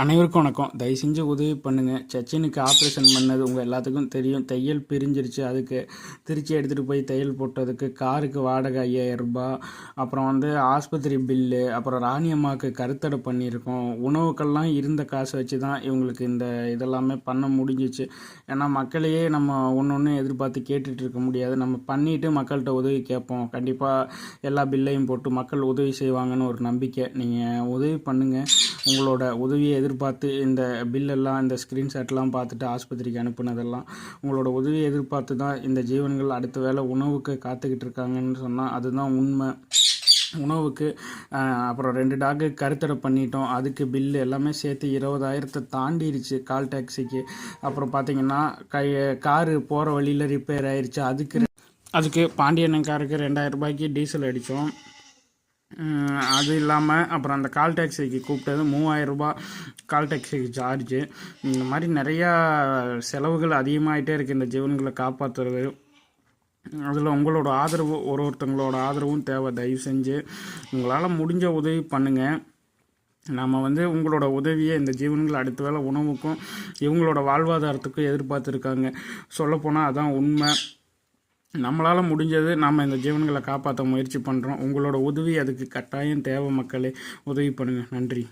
அனைவருக்கும் வணக்கம். தயவு செஞ்சு உதவி பண்ணுங்கள் சச்சினுக்கு ஆப்ரேஷன் பண்ணது உங்கள் எல்லாத்துக்கும் தெரியும். தையல் பிரிஞ்சிருச்சு. அதுக்கு திருச்சி எடுத்துகிட்டு போய் தையல் போட்டதுக்கு காருக்கு வாடகை ஐயாயிரம் ரூபாய். அப்புறம் வந்து ஆஸ்பத்திரி பில்லு அப்புறம் ராணி அம்மாவுக்கு கருத்தடை பண்ணியிருக்கோம். உணவுக்கெல்லாம் இருந்த காசு வச்சு தான் இவங்களுக்கு இந்த இதெல்லாமே பண்ண முடிஞ்சிச்சு. ஏன்னா மக்களையே நம்ம ஒன்று ஒன்று எதிர்பார்த்து கேட்டுட்டு இருக்க முடியாது. நம்ம பண்ணிவிட்டு மக்கள்கிட்ட உதவி கேட்போம். கண்டிப்பாக எல்லா பில்லையும் போட்டு மக்கள் உதவி செய்வாங்கன்னு ஒரு நம்பிக்கை. நீங்கள் உதவி பண்ணுங்கள் உங்களோட உதவியை எதிர்பார்த்து இந்த பில்லெல்லாம் இந்த ஸ்க்ரீன்ஷாட்லாம் பார்த்துட்டு ஆஸ்பத்திரிக்கு அனுப்புனதெல்லாம் உங்களோட உதவியை எதிர்பார்த்து தான் இந்த ஜீவன்கள் அடுத்த வேளை உணவுக்கு காத்துக்கிட்டு இருக்காங்கன்னு சொன்னால் அதுதான் உண்மை. உணவுக்கு அப்புறம் ரெண்டு டாக்கு கருத்தடை பண்ணிட்டோம். அதுக்கு பில்லு எல்லாமே சேர்த்து இருபதாயிரத்தை தாண்டிடுச்சு கால் டாக்ஸிக்கு அப்புறம் பார்த்தீங்கன்னா கை காரு போகிற வழியில் ரிப்பேர் ஆயிடுச்சு அதுக்கு அதுக்கு பாண்டியண்ணன் காருக்கு ரெண்டாயிரம் ரூபாய்க்கு டீசல் அடித்தோம். அது இல்லாமல் அப்புறம் அந்த கால் டாக்ஸிக்கு கூப்பிட்டது மூவாயிரம் கால் டாக்ஸிக்கு சார்ஜு இந்த மாதிரி நிறையா செலவுகள் அதிகமாகிட்டே இருக்குது இந்த ஜீவன்களை காப்பாற்றுறது அதில் உங்களோட ஆதரவு ஒரு ஒருத்தங்களோட ஆதரவும் தேவை. தயவு செஞ்சு உங்களால் முடிஞ்ச உதவி பண்ணுங்கள் நம்ம வந்து உங்களோட உதவியை இந்த ஜீவன்கள் அடுத்த வேளை உணவுக்கும் இவங்களோட வாழ்வாதாரத்துக்கும் எதிர்பார்த்துருக்காங்க. சொல்லப்போனால் அதான் உண்மை. நம்மளால் முடிஞ்சது நாம் இந்த ஜீவன்களை காப்பாற்ற முயற்சி பண்ணுறோம் உங்களோட உதவி அதுக்கு கட்டாயம் தேவை மக்களே. உதவி பண்ணுங்கள் நன்றி.